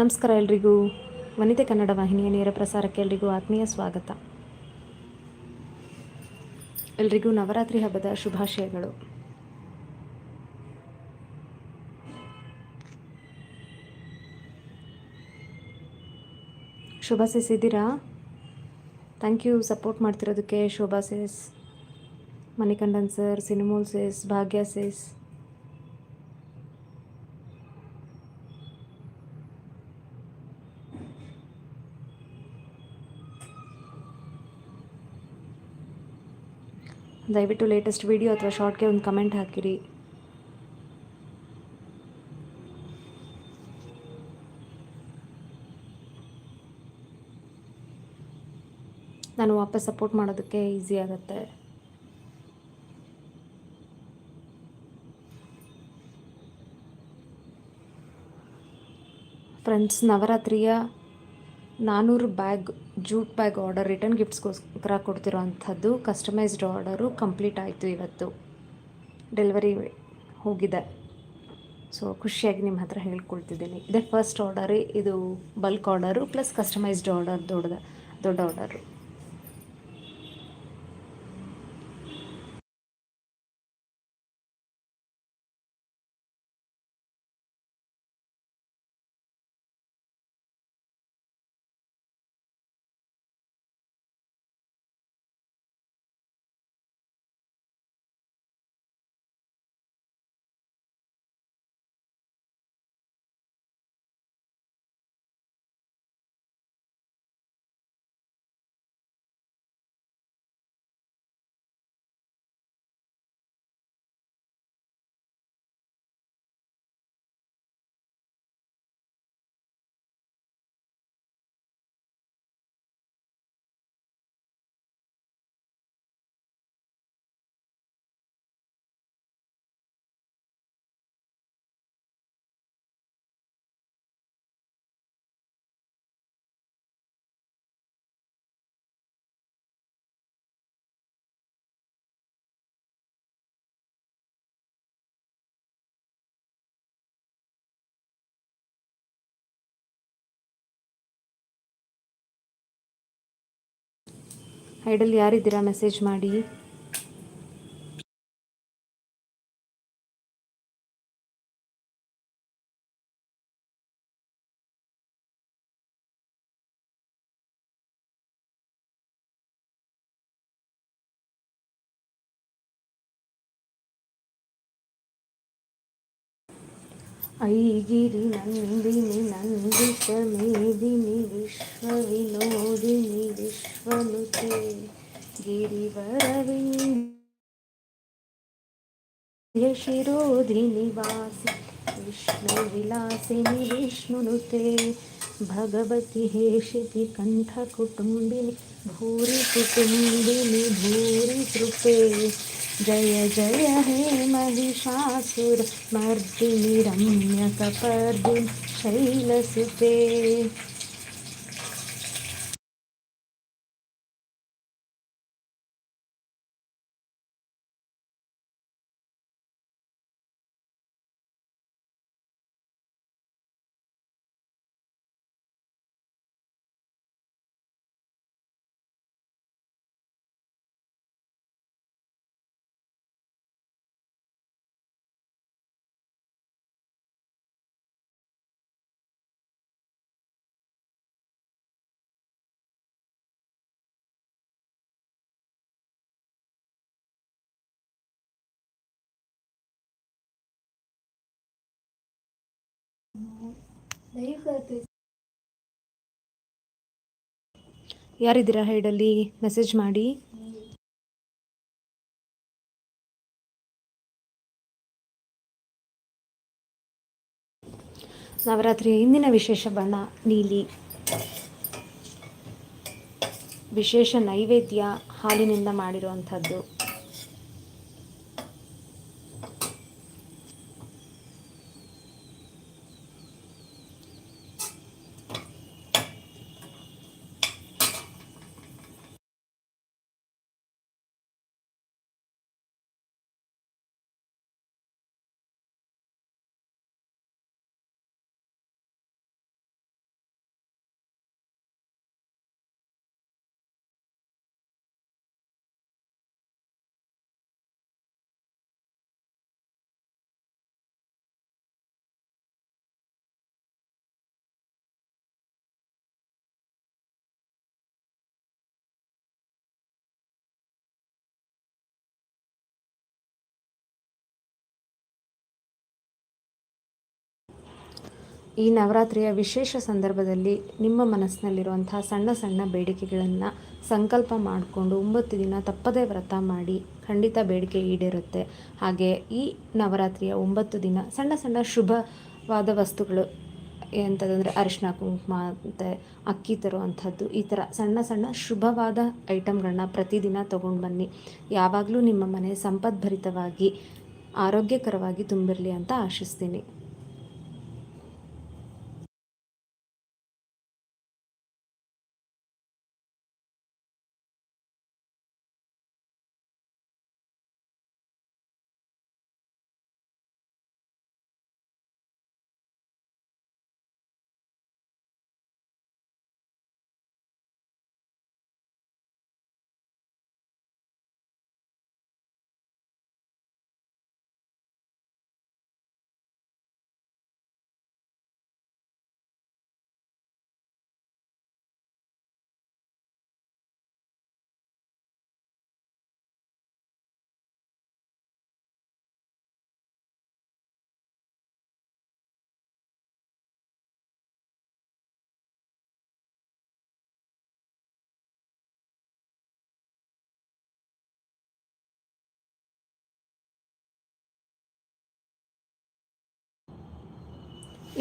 ನಮಸ್ಕಾರ ಎಲ್ರಿಗೂ. ವನಿತೆ ಕನ್ನಡ ವಾಹಿನಿಯ ನೇರ ಪ್ರಸಾರಕ್ಕೆ ಎಲ್ರಿಗೂ ಆತ್ಮೀಯ ಸ್ವಾಗತ. ಎಲ್ರಿಗೂ ನವರಾತ್ರಿ ಹಬ್ಬದ ಶುಭಾಶಯಗಳು. ಶುಭಾಶಿಸಿದ್ದೀರಾ thank you support ಮಾಡ್ತಿರೋದಕ್ಕೆ Shobhasis Manikandan sir, Sinimol says, Bhagya says. ದಯವಿಟ್ಟು ಲೇಟೆಸ್ಟ್ ವಿಡಿಯೋ ಅಥವಾ ಶಾರ್ಟ್ಗೆ ಒಂದು ಕಮೆಂಟ್ ಹಾಕಿರಿ. ನಾನು ವಾಪಸ್ ಸಪೋರ್ಟ್ ಮಾಡೋದಕ್ಕೆ ಈಸಿ ಆಗುತ್ತೆ. ಫ್ರೆಂಡ್ಸ್ ನವರಾತ್ರಿಯ ನಾನ್ನೂರು bag, jute bag order, return ಗಿಫ್ಟ್ಸ್ಗೋಸ್ಕರ ಕೊಡ್ತಿರೋ ಅಂಥದ್ದು ಕಸ್ಟಮೈಸ್ಡ್ ಆರ್ಡರು ಕಂಪ್ಲೀಟ್ ಆಯಿತು ಇವತ್ತು. ಡೆಲಿವರಿ ಹೋಗಿದೆ. ಸೊ, ಖುಷಿಯಾಗಿ ನಿಮ್ಮ ಹತ್ರ ಹೇಳ್ಕೊಳ್ತಿದ್ದೀನಿ. ಇದೇ ಫಸ್ಟ್ ಆರ್ಡರೇ, ಇದು bulk order, plus customized order, ದೊಡ್ಡದ, ದೊಡ್ಡ ಆರ್ಡರು. ಐಡಲ್ ಯಾರಿದ್ದೀರಾ? ಮೆಸೇಜ್ ಮಾಡಿ. यि गिरिनन्दिनि नन्दित मेदिनि विष्णुविनोदिनि विष्णुनुते विष्णुविलासिनि विष्णुनुते भगवति हेशिति कण्ठकुटुम्बिनि भूरिकुटुम्बिनि भूरिकृपे जय जय हे महिषासुर मर्दिनि रम्यकपर्दिनि शैलसुते। ಯಾರಿದ್ದೀರಾ ಹೈಡಲ್ಲಿ ಮೆಸೇಜ್ ಮಾಡಿ. ನವರಾತ್ರಿಯ ಹಿಂದಿನ ವಿಶೇಷ ಬಣ್ಣ ನೀಲಿ. ವಿಶೇಷ ನೈವೇದ್ಯ ಹಾಲಿನಿಂದ ಮಾಡಿರುವಂಥದ್ದು. ಈ ನವರಾತ್ರಿಯ ವಿಶೇಷ ಸಂದರ್ಭದಲ್ಲಿ ನಿಮ್ಮ ಮನಸ್ಸಿನಲ್ಲಿರುವಂತಹ ಸಣ್ಣ ಸಣ್ಣ ಬೇಡಿಕೆಗಳನ್ನು ಸಂಕಲ್ಪ ಮಾಡಿಕೊಂಡು ಒಂಬತ್ತು ದಿನ ತಪ್ಪದೇ ವ್ರತ ಮಾಡಿ ಖಂಡಿತ ಬೇಡಿಕೆ ಈಡೇರುತ್ತೆ. ಹಾಗೆ ಈ ನವರಾತ್ರಿಯ ಒಂಬತ್ತು ದಿನ ಸಣ್ಣ ಸಣ್ಣ ಶುಭವಾದ ವಸ್ತುಗಳು ಎಂಥದಂದರೆ ಅರಿಶಿನ, ಕುಂಕುಮ, ಮತ್ತು ಅಕ್ಕಿ ತರುವಂಥದ್ದು ಈ ಥರ ಸಣ್ಣ ಸಣ್ಣ ಶುಭವಾದ ಐಟಮ್ಗಳನ್ನ ಪ್ರತಿದಿನ ತೊಗೊಂಡು ಬನ್ನಿ. ಯಾವಾಗಲೂ ನಿಮ್ಮ ಮನೆ ಸಂಪದ್ಭರಿತವಾಗಿ ಆರೋಗ್ಯಕರವಾಗಿ ತುಂಬಿರಲಿ ಅಂತ ಆಶಿಸ್ತೀನಿ.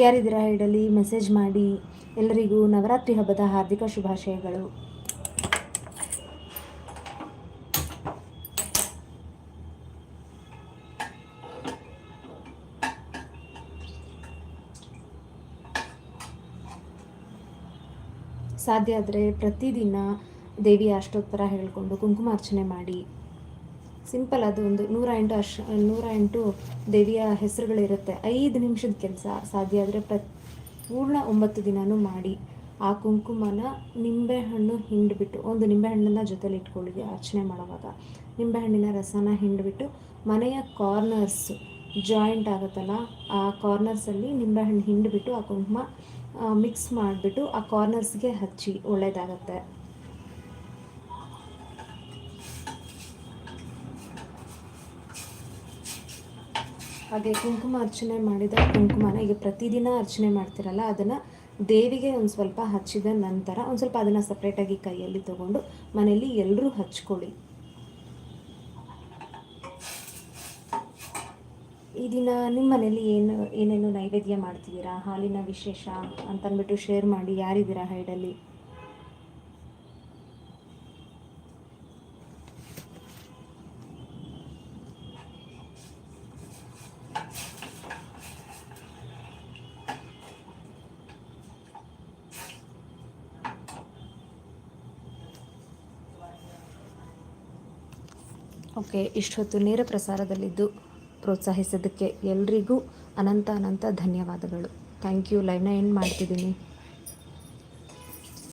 ಯಾರಿದ್ದೀರಾ ಹೇಳಲಿ ಮೆಸೇಜ್ ಮಾಡಿ. ಎಲ್ಲರಿಗೂ ನವರಾತ್ರಿ ಹಬ್ಬದ ಹಾರ್ದಿಕ ಶುಭಾಶಯಗಳು. ಸಾಧ್ಯ ಆದರೆ ಪ್ರತಿದಿನ ದೇವಿಯ ಅಷ್ಟೋತ್ತರ ಹೇಳಿಕೊಂಡು ಕುಂಕುಮಾರ್ಚನೆ ಮಾಡಿ. ಸಿಂಪಲ್ ಅದು ಒಂದು ನೂರ ಎಂಟು ಅಶ್ ನೂರ ಎಂಟು ದೇವಿಯ ಹೆಸರುಗಳಿರುತ್ತೆ. ಐದು ನಿಮಿಷದ ಕೆಲಸ ಸಾಧ್ಯ ಆದರೆ ಪ್ರ ಪೂರ್ಣ ಒಂಬತ್ತು ದಿನವೂ ಮಾಡಿ ಆ ಕುಂಕುಮನ ನಿಂಬೆಹಣ್ಣು ಹಿಂಡಿಬಿಟ್ಟು, ಒಂದು ನಿಂಬೆಹಣ್ಣನ್ನು ಜೊತೆಲಿ ಇಟ್ಕೊಳ್ಳಿ ಅರ್ಚನೆ ಮಾಡುವಾಗ. ನಿಂಬೆಹಣ್ಣಿನ ರಸನ ಹಿಂಡಿಬಿಟ್ಟು ಮನೆಯ ಕಾರ್ನರ್ಸ್ ಜಾಯಿಂಟ್ ಆಗುತ್ತಲ್ಲ, ಆ ಕಾರ್ನರ್ಸಲ್ಲಿ ನಿಂಬೆಹಣ್ಣು ಹಿಂಡಿಬಿಟ್ಟು ಆ ಕುಂಕುಮ ಮಿಕ್ಸ್ ಮಾಡಿಬಿಟ್ಟು ಆ ಕಾರ್ನರ್ಸ್ಗೆ ಹಚ್ಚಿ ಒಳ್ಳೆಯದಾಗತ್ತೆ ಹಾಗೆ ಕುಂಕುಮ ಅರ್ಚನೆ ಮಾಡಿದ ಕುಂಕುಮನ ಈಗ ಪ್ರತಿದಿನ ಅರ್ಚನೆ ಮಾಡ್ತಿರಲ್ಲ, ಅದನ್ನು ದೇವಿಗೆ ಒಂದು ಸ್ವಲ್ಪ ಹಚ್ಚಿದ ನಂತರ ಒಂದು ಸ್ವಲ್ಪ ಅದನ್ನು ಸಪ್ರೇಟಾಗಿ ಕೈಯಲ್ಲಿ ತಗೊಂಡು ಮನೆಯಲ್ಲಿ ಎಲ್ಲರೂ ಹಚ್ಕೊಳ್ಳಿ. ಈ ದಿನ ನಿಮ್ಮ ಮನೆಯಲ್ಲಿ ಏನು, ಏನೇನು ನೈವೇದ್ಯ ಮಾಡ್ತಿದ್ದೀರಾ? ಹಾಲಿನ ವಿಶೇಷ ಅಂತಂದ್ಬಿಟ್ಟು ಶೇರ್ ಮಾಡಿ, ಯಾರಿದ್ದೀರಾ ಹೈಡಲ್ಲಿ? ಓಕೆ ಇಷ್ಟೊತ್ತು ನೇರ ಪ್ರಸಾರದಲ್ಲಿದ್ದು ಪ್ರೋತ್ಸಾಹಿಸೋದಕ್ಕೆ ಎಲ್ರಿಗೂ ಅನಂತ ಅನಂತ ಧನ್ಯವಾದಗಳು. Thank you. ಲೈವ್ನ ಎಂಡ್ ಮಾಡ್ತಿದ್ದೀನಿ.